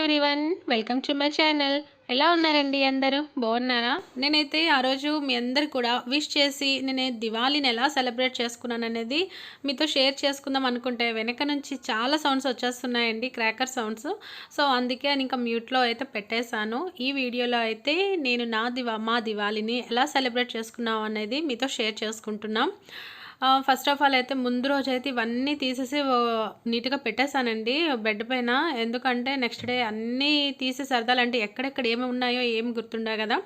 Everyone welcome to my channel ఎలా ఉన్నారండి అందరూ? బాగున్నారా? నేనైతే ఆ రోజు మీ అందరు కూడా విష్ చేసి నేను దివాళీని ఎలా సెలబ్రేట్ చేసుకున్నాను అనేది మీతో షేర్ చేసుకుందాం అనుకుంటే వెనక నుంచి చాలా సౌండ్స్ వచ్చేస్తున్నాయండి క్రాకర్ సౌండ్స్ సో అందుకే నేను ఇంకా మ్యూట్లో అయితే పెట్టేశాను. ఈ వీడియోలో అయితే నేను నా దివా మా దివాళీని ఎలా సెలబ్రేట్ చేసుకున్నాం అనేది మీతో షేర్ చేసుకుంటున్నాం. ఫస్ట్ ఆఫ్ ఆల్ అయితే ముందు రోజు అయితే ఇవన్నీ తీసేసి నీట్గా పెట్టేశానండి బెడ్ పైన. ఎందుకంటే నెక్స్ట్ డే అన్నీ తీసి సరదాలంటే ఎక్కడెక్కడ ఏమి ఉన్నాయో ఏమి గుర్తుండే కదా.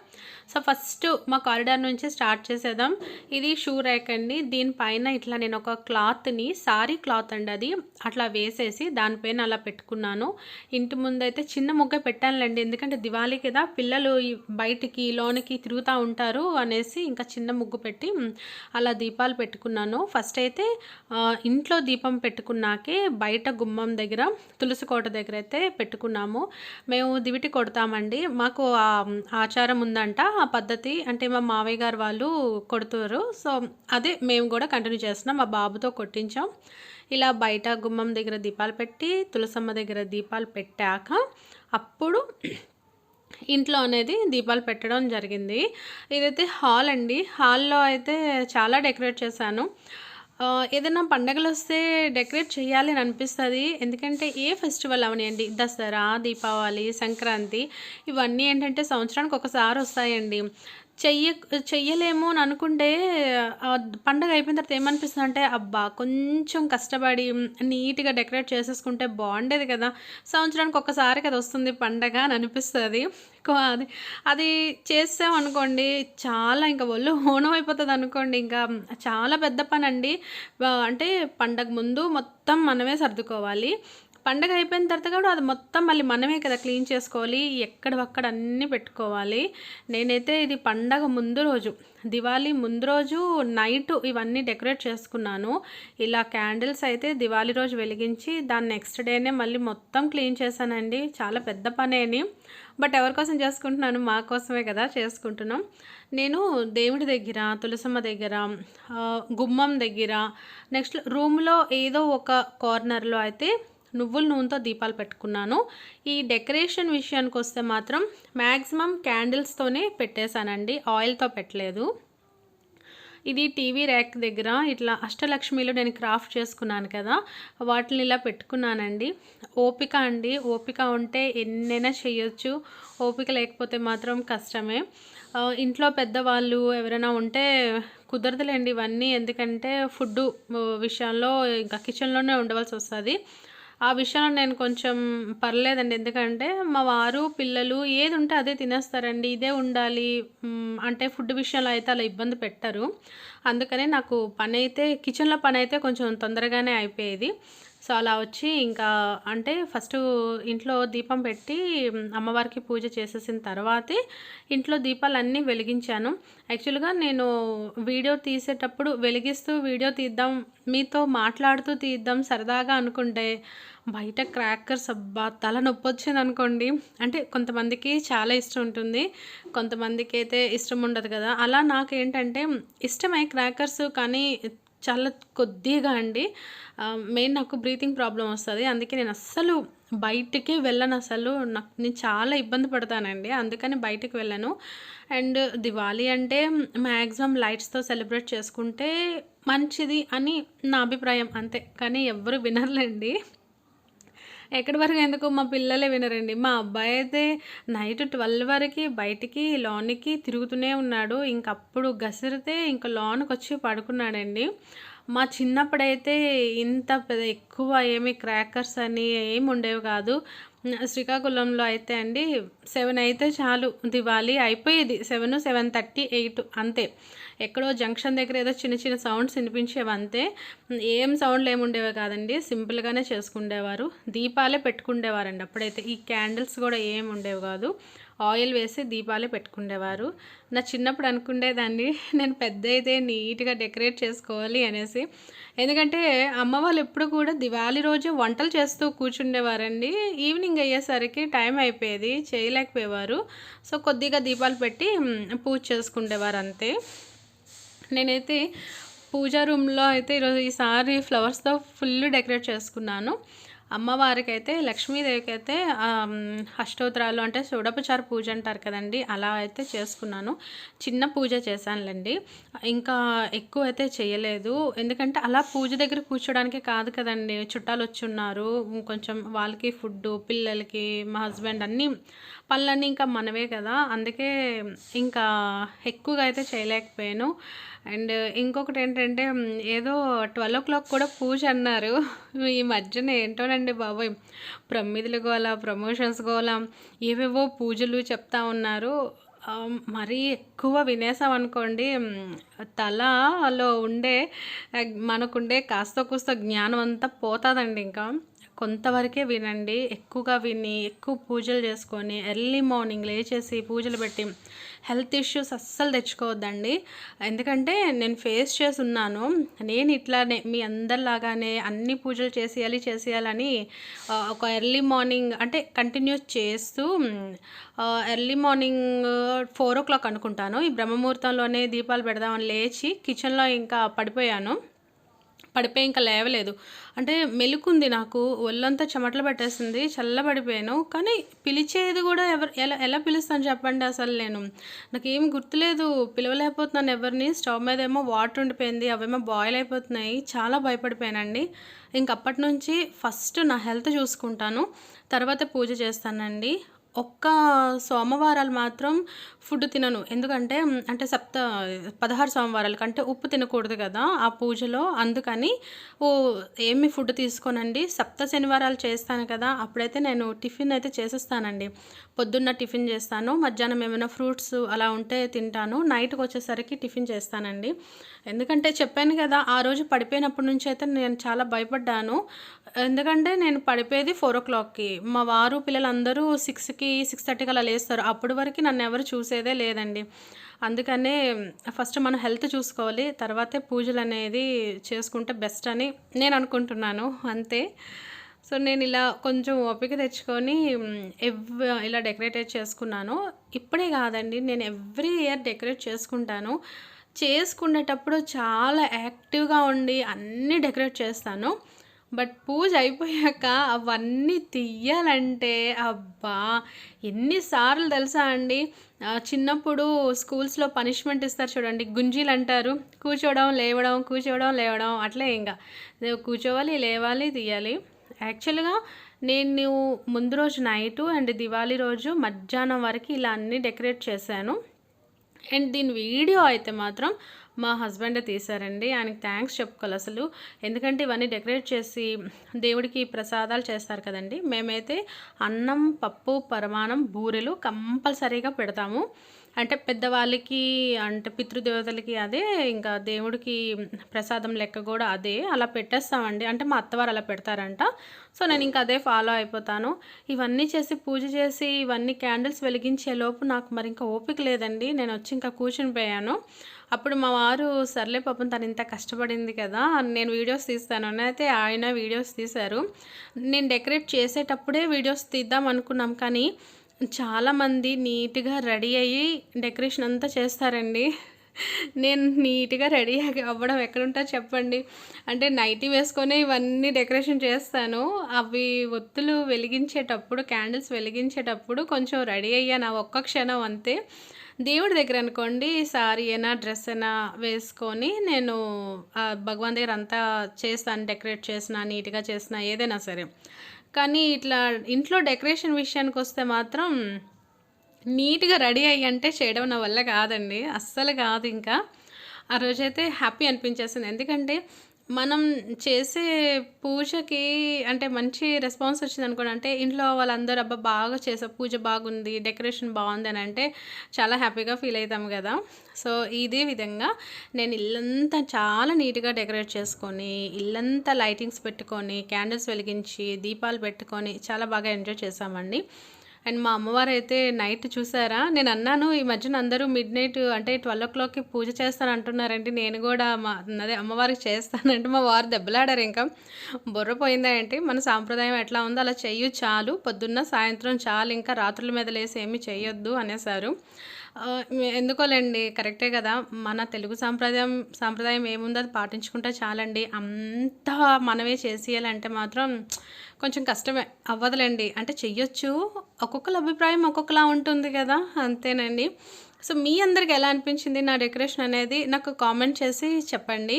సో ఫస్ట్ మా కారిడార్ నుంచి స్టార్ట్ చేసేద్దాం. ఇది షూ ర్యాక్ అండి. దీనిపైన ఇట్లా నేను ఒక క్లాత్ని సారీ క్లాత్ అండి అది. అట్లా వేసేసి దానిపైన అలా పెట్టుకున్నాను. ఇంటి ముందైతే చిన్న ముగ్గ పెట్టానులేండి. ఎందుకంటే దివాళీ కదా పిల్లలు బయటికి లోనికి తిరుగుతూ ఉంటారు అనేసి ఇంకా చిన్న ముగ్గు పెట్టి అలా దీపాలు పెట్టుకున్నాను. ఫస్ట్ అయితే ఇంట్లో దీపం పెట్టుకున్నాకే బయట గుమ్మం దగ్గర తులసి కోట దగ్గర అయితే పెట్టుకున్నాము. మేము దివిటి కొడతామండి. మాకు ఆచారం ఉందంట ఆ పద్ధతి. అంటే మా మావయ్య గారు వాళ్ళు కొడుతారు. సో అదే మేము కూడా కంటిన్యూ చేస్తున్నాం. మా బాబుతో కొట్టించాం. ఇలా బయట గుమ్మం దగ్గర దీపాలు పెట్టి తులసమ్మ దగ్గర దీపాలు పెట్టాక అప్పుడు ఇంట్లో అనేది దీపాలు పెట్టడం జరిగింది. ఇదైతే హాల్ అండి. హాల్లో అయితే చాలా డెకరేట్ చేశాను. ఏదైనా పండగలు వస్తే డెకరేట్ చేయాలి అని అనిపిస్తుంది. ఎందుకంటే ఏ ఫెస్టివల్ అవనియండి? దసరా దీపావళి సంక్రాంతి ఇవన్నీ ఏంటంటే సంవత్సరానికి ఒకసారి వస్తాయండి. చెయ్య చెయ్యలేము అని అనుకుంటే పండగ అయిపోయిన తర్వాత ఏమనిపిస్తుంది అంటే అబ్బా కొంచెం కష్టపడి నీట్గా డెకరేట్ చేసేసుకుంటే బాగుండేది కదా. సంవత్సరానికి ఒక్కసారి కదా వస్తుంది పండగ అని అనిపిస్తుంది. అది అది చేసాం అనుకోండి చాలా ఇంకా ఒళ్ళు హోనం అయిపోతుంది అనుకోండి ఇంకా చాలా పెద్ద పని అండి అంటే పండగ ముందు మొత్తం మనమే సర్దుకోవాలి. పండగ అయిపోయిన తర్వాత కూడా అది మొత్తం మళ్ళీ మనమే కదా క్లీన్ చేసుకోవాలి. ఎక్కడవక్కడ అన్నీ పెట్టుకోవాలి. నేనైతే ఇది పండగ ముందు రోజు దివాళీ ముందు రోజు నైట్ ఇవన్నీ డెకరేట్ చేసుకున్నాను. ఇలా క్యాండిల్స్ అయితే దివాళీ రోజు వెలిగించి దాని నెక్స్ట్ డేనే మళ్ళీ మొత్తం క్లీన్ చేశానండి. చాలా పెద్ద పనేని బట్ ఎవరి కోసం చేసుకుంటున్నాను? మా కోసమే కదా చేసుకుంటున్నాం. నేను దేవుడి దగ్గర తులసమ్మ దగ్గర గుమ్మం దగ్గర నెక్స్ట్ రూమ్లో ఏదో ఒక కార్నర్లో అయితే నువ్వుల నూనెతో దీపాలు పెట్టుకున్నాను. ఈ డెకరేషన్ విషయానికి వస్తే మాత్రం మ్యాక్సిమం క్యాండిల్స్తోనే పెట్టేశానండి. ఆయిల్తో పెట్టలేదు. ఇది టీవీ ర్యాక్ దగ్గర ఇట్లా అష్టలక్ష్మిలో నేను క్రాఫ్ట్ చేసుకున్నాను కదా వాటిని ఇలా పెట్టుకున్నానండి. ఓపిక అండి. ఓపిక ఉంటే ఎన్నైనా చేయొచ్చు. ఓపిక లేకపోతే మాత్రం కష్టమే. ఇంట్లో పెద్దవాళ్ళు ఎవరైనా ఉంటే కుదరదులేండి ఇవన్నీ. ఎందుకంటే ఫుడ్ విషయాల్లో ఇంకా కిచెన్లోనే ఉండవలసి వస్తుంది ఆ విషయంలో నేను కొంచెం పర్లేదండి. ఎందుకంటే మా వారు పిల్లలు ఏది ఉంటే అదే తినేస్తారండి. ఇదే ఉండాలి. అంటే ఫుడ్ విషయంలో అయితే అలా ఇబ్బంది పెట్టరు. అందుకనే నాకు పని అయితే కిచెన్లో పని అయితే కొంచెం తొందరగానే అయిపోయేది. సో అలా వచ్చి ఇంకా అంటే ఫస్ట్ ఇంట్లో దీపం పెట్టి అమ్మవారికి పూజ చేసేసిన తర్వాతే ఇంట్లో దీపాలన్నీ వెలిగించాను. యాక్చువల్గా నేను వీడియో తీసేటప్పుడు వెలిగిస్తూ వీడియో తీద్దాం మీతో మాట్లాడుతూ తీద్దాం సరదాగా అనుకుంటే బయట క్రాకర్స్ అబ్బా! తల నొప్పి వచ్చింది అనుకోండి. అంటే కొంతమందికి చాలా ఇష్టం ఉంటుంది. కొంతమందికి అయితే ఇష్టం ఉండదు కదా. అలా నాకేంటంటే ఇష్టమై క్రాకర్స్ కానీ చాలా కొద్దిగా అండి. మెయిన్ నాకు బ్రీతింగ్ ప్రాబ్లం వస్తుంది. అందుకే నేను అస్సలు బయటికే వెళ్ళను అసలు. నాకు నేను చాలా ఇబ్బంది పడతానండి. అందుకని బయటకు వెళ్ళను. అండ్ దివాళీ అంటే మ్యాక్సిమం లైట్స్తో సెలబ్రేట్ చేసుకుంటే మంచిది అని నా అభిప్రాయం అంతే. కానీ ఎవ్వరు వినర్లేండి. ఎక్కడి వరకు ఎందుకు మా పిల్లలే వినరండి? మా అబ్బాయి అయితే నైట్ ట్వెల్వ్ వరకు బయటికి లోనికి తిరుగుతూనే ఉన్నాడు. ఇంకప్పుడు గసిరితే ఇంకా లోనికి వచ్చి పడుకున్నాడండి. మా చిన్నప్పుడైతే ఇంత పెద్ద ఎక్కువ ఏమి క్రాకర్స్ అని ఏమి ఉండేవి కాదు. శ్రీకాకుళంలో అయితే అండి సెవెన్ అయితే చాలు. దివాళీ అయిపోయేది. సెవెన్ సెవెన్ థర్టీ ఎయిట్ అంతే. ఎక్కడో జంక్షన్ దగ్గర ఏదో చిన్న చిన్న సౌండ్స్ వినిపించేవి అంతే. ఏం సౌండ్లు ఏమి ఉండేవి కాదండి. సింపుల్గానే చేసుకుండేవారు. దీపాలే పెట్టుకుండేవారండి అప్పుడైతే. ఈ క్యాండిల్స్ కూడా ఏమి ఉండేవి కాదు. ఆయిల్ వేసి దీపాలు పెట్టుకుండేవారు. నా చిన్నప్పుడు అనుకుండేదాన్ని నేను పెద్ద అయితే నీట్గా డెకరేట్ చేసుకోవాలి అనేసి. ఎందుకంటే అమ్మ వాళ్ళు ఎప్పుడు కూడా దివాళీ రోజు వంటలు చేస్తూ కూర్చుండేవారండి. ఈవినింగ్ అయ్యేసరికి టైం అయిపోయేది చేయలేకపోయేవారు. సో కొద్దిగా దీపాలు పెట్టి పూజ చేసుకుండేవారు అంతే నేనైతే పూజా రూమ్లో అయితే ఈరోజు ఈసారి ఫ్లవర్స్తో ఫుల్ డెకరేట్ చేసుకున్నాను. అమ్మవారికి అయితే లక్ష్మీదేవికి అయితే అష్టోత్తరాలు అంటే షోడోపచార పూజ అంటారు కదండి అలా అయితే చేసుకున్నాను. చిన్న పూజ చేశానులేండి. ఇంకా ఎక్కువ అయితే చేయలేదు. ఎందుకంటే అలా పూజ దగ్గర కూర్చోడానికి కాదు కదండి. చుట్టాలు వచ్చి ఉన్నారు కొంచెం వాళ్ళకి ఫుడ్ పిల్లలకి మా హస్బెండ్ అన్నీ పనులన్నీ ఇంకా మనవే కదా. అందుకే ఇంకా ఎక్కువగా అయితే చేయలేకపోయాను. అండ్ ఇంకొకటి ఏంటంటే ఏదో ట్వెల్వ్ ఓ క్లాక్ కూడా పూజ అన్నారు. ఈ మధ్యన ఏంటో అండి బాబోయ్. ప్రమిదులు గోల ప్రమోషన్స్ గోల ఏవేవో పూజలు చెప్తా ఉన్నారు. మరీ ఎక్కువ వినేసాం అనుకోండి తలలో ఉండే మనకుండే కాస్త కూస్త జ్ఞానం అంతా పోతుందండి ఇంకా. కొంతవరకే వినండి. ఎక్కువగా విని ఎక్కువ పూజలు చేసుకొని ఎర్లీ మార్నింగ్ లేచేసి పూజలు పెట్టి హెల్త్ ఇష్యూస్ అస్సలు తెచ్చుకోవద్దండి. ఎందుకంటే నేను ఫేస్ చేసి ఉన్నాను. నేను ఇట్లానే మీ అందరిలాగానే అన్ని పూజలు చేసేయాలి చేసేయాలని ఒక ఎర్లీ మార్నింగ్ అంటే కంటిన్యూస్ చేస్తూ early morning four o'clock అనుకుంటాను. ఈ బ్రహ్మముహూర్తంలోనే దీపాలు పెడదామని లేచి కిచెన్లో ఇంకా పడిపోయాను. పడిపోయి ఇంకా లేవలేదు. అంటే మెలుకుంది నాకు ఒళ్ళంతా చెమటలు పట్టేసింది చల్లబడిపోయాను. కానీ పిలిచేది కూడా ఎవరు ఎలా ఎలా పిలుస్తాను చెప్పండి అసలు నేను. నాకేం గుర్తులేదు పిలవలేకపోతున్నాను ఎవరిని. స్టవ్ మీద ఏమో వాటర్ ఉండిపోయింది అవేమో బాయిల్ అయిపోతున్నాయి. చాలా భయపడిపోయానండి. ఇంకప్పటి నుంచి ఫస్ట్ నా హెల్త్ చూసుకుంటాను. తర్వాత పూజ చేస్తానండి. ఒక్క సోమవారాలు మాత్రం ఫుడ్ తినను. ఎందుకంటే అంటే సప్త పదహారు సోమవారాలు కంటే ఉప్పు తినకూడదు కదా ఆ పూజలో. అందుకని ఓ ఏమి ఫుడ్ తీసుకోనండి. సప్త శనివారాలు చేస్తాను కదా అప్పుడైతే నేను టిఫిన్ అయితే చేసేస్తానండి. పొద్దున్న టిఫిన్ చేస్తాను మధ్యాహ్నం ఏమైనా ఫ్రూట్స్ అలా ఉంటే తింటాను. నైట్కి వచ్చేసరికి టిఫిన్ చేస్తానండి. ఎందుకంటే చెప్పాను కదా ఆ రోజు పడిపోయినప్పటి నుంచి అయితే నేను చాలా భయపడ్డాను. ఎందుకంటే నేను పడిపోయేది ఫోర్ ఓ క్లాక్కి. మా వారు పిల్లలందరూ సిక్స్కి సిక్స్ థర్టీకి అలా లేస్తారు. అప్పటి వరకు నన్ను ఎవరు చూసేదే లేదండి. అందుకనే ఫస్ట్ మనం హెల్త్ చూసుకోవాలి తర్వాతే పూజలు అనేది చేసుకుంటే బెస్ట్ అని నేను అనుకుంటున్నాను. అంతే. సో నేను ఇలా కొంచెం ఓపిక తెచ్చుకొని ఎవ్ ఇలా డెకరేట్ చేసుకున్నాను. ఇప్పుడే కాదండి నేను ఎవ్రీ ఇయర్ డెకరేట్ చేసుకుంటాను. చేసుకునేటప్పుడు చాలా యాక్టివ్గా ఉండి అన్నీ డెకరేట్ చేస్తాను. బట్ పూజ అయిపోయాక అవన్నీ తీయాలంటే అబ్బా! ఎన్నిసార్లు తెలుసా అండి? చిన్నప్పుడు స్కూల్స్లో పనిష్మెంట్ ఇస్తారు చూడండి గుంజీలు అంటారు. కూర్చోవడం లేవడం కూర్చోవడం లేవడం అట్లే ఇంకా కూర్చోవాలి లేవాలి తీయాలి. యాక్చువల్గా నేను ముందు రోజు నైటు అండ్ దివాళీ రోజు మధ్యాహ్నం వరకు ఇలా అన్నీ డెకరేట్ చేశాను. అండ్ దీని వీడియో అయితే మాత్రం మా హస్బెండ్ తీశారండి. ఆయనకి థ్యాంక్స్ చెప్పుకోవాలి అసలు. ఎందుకంటే ఇవన్నీ డెకరేట్ చేసి దేవుడికి ప్రసాదాలు చేస్తారు కదండి. మేమైతే అన్నం పప్పు పరమాణం బూరెలు కంపల్సరీగా పెడతాము. అంటే పెద్దవాళ్ళకి అంటే పితృదేవతలకి అదే ఇంకా దేవుడికి ప్రసాదం లెక్క కూడా అదే అలా పెట్టేస్తామండి. అంటే మా అత్తవారు అలా పెడతారంట. సో నేను ఇంకా అదే ఫాలో అయిపోతాను. ఇవన్నీ చేసి పూజ చేసి ఇవన్నీ క్యాండిల్స్ వెలిగించే లోపు నాకు మరి ఇంకా ఓపిక లేదండి. నేను వచ్చి ఇంకా కూర్చుని పోయాను. అప్పుడు మా వారు సర్లే పాపం తను ఇంత కష్టపడింది కదా నేను వీడియోస్ తీస్తాను. అని అయితే ఆయన వీడియోస్ తీశారు. నేను డెకరేట్ చేసేటప్పుడే వీడియోస్ తీద్దాం అనుకున్నాం కానీ చాలామంది నీట్గా రెడీ అయ్యి డెకరేషన్ అంతా చేస్తారండి. నేను నీట్గా రెడీ అవ్వడం ఎక్కడుంటా చెప్పండి? అంటే నైటీ వేసుకొని ఇవన్నీ డెకరేషన్ చేస్తాను. అవి ఒత్తులు వెలిగించేటప్పుడు క్యాండిల్స్ వెలిగించేటప్పుడు కొంచెం రెడీ అయ్యాను ఒక్క క్షణం అంతే. దేవుడి దగ్గర అనుకోండి సారీ అయినా డ్రెస్ అయినా వేసుకొని నేను ఆ భగవాన్ దగ్గర అంతా చేస్తాను డెకరేట్ చేసిన నీట్గా చేసిన ఏదైనా సరే. కానీ ఇట్లా ఇంట్లో డెకరేషన్ విషయానికి వస్తే మాత్రం నీట్గా రెడీ అయ్యి అంటే చేయడం నా వల్ల కాదండి. అస్సలు కాదు ఇంకా. ఆ రోజైతే హ్యాపీ అనిపించేసింది. ఎందుకంటే మనం చేసే పూజకి అంటే మంచి రెస్పాన్స్ వచ్చింది అనుకోండి. అంటే ఇంట్లో వాళ్ళందరూ అబ్బా బాగా చేసా పూజ బాగుంది డెకరేషన్ బాగుంది అని అంటే చాలా హ్యాపీగా ఫీల్ అవుతాం కదా. సో ఇదే విధంగా నేను ఇల్లంతా చాలా నీట్గా డెకరేట్ చేసుకొని ఇల్లంతా లైటింగ్స్ పెట్టుకొని క్యాండిల్స్ వెలిగించి దీపాలు పెట్టుకొని చాలా బాగా ఎంజాయ్ చేసామండి అండ్ మా అమ్మవారు అయితే నైట్ చూసారా? నేను అన్నాను ఈ మధ్యన అందరూ మిడ్ నైట్ అంటే ట్వెల్వ్ ఓ క్లాక్కి పూజ చేస్తాను అంటున్నారండి నేను కూడా మా అదే అమ్మవారికి చేస్తానంటే మా వారు దెబ్బలాడారు ఇంకా. బుర్ర పోయిందా ఏంటి? మన సాంప్రదాయం ఎట్లా ఉందో అలా చెయ్యు చాలు. పొద్దున్న సాయంత్రం చాలు ఇంకా రాత్రుల మీద లేసి ఏమీ చేయొద్దు అనేసారు. ఎందుకోలేండి? కరెక్టే కదా. మన తెలుగు సాంప్రదాయం సాంప్రదాయం ఏముందో? అది పాటించుకుంటే చాలండి. అంతా మనమే చేసేయాలంటే మాత్రం కొంచెం కష్టమే. అవ్వదులేండి. అంటే చెయ్యొచ్చు. ఒక్కొక్కరి అభిప్రాయం ఒక్కొక్కలా ఉంటుంది కదా. అంతేనండి. సో మీ అందరికి ఎలా అనిపించింది నా డెకరేషన్ అనేది? నాకు కామెంట్ చేసి చెప్పండి.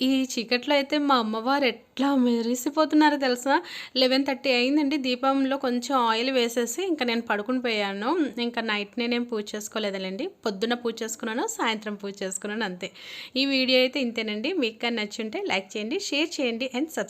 ఈ చీకట్లో అయితే మా అమ్మవారు ఎట్లా మెరిసిపోతున్నారో తెలుసా? లెవెన్ థర్టీ అయిందండి. దీపంలో కొంచెం ఆయిల్ వేసేసి ఇంకా నేను పడుకుని పోయాను. ఇంకా నైట్ నేనేం పూజ చేసుకోలేదులేండి. పొద్దున్న పూజ చేసుకున్నాను సాయంత్రం పూజ చేసుకున్నాను అంతే. ఈ వీడియో అయితే ఇంతేనండి. మీకు కానీ నచ్చుంటే లైక్ చేయండి షేర్ చేయండి అండ్ సబ్స్క్రైబ్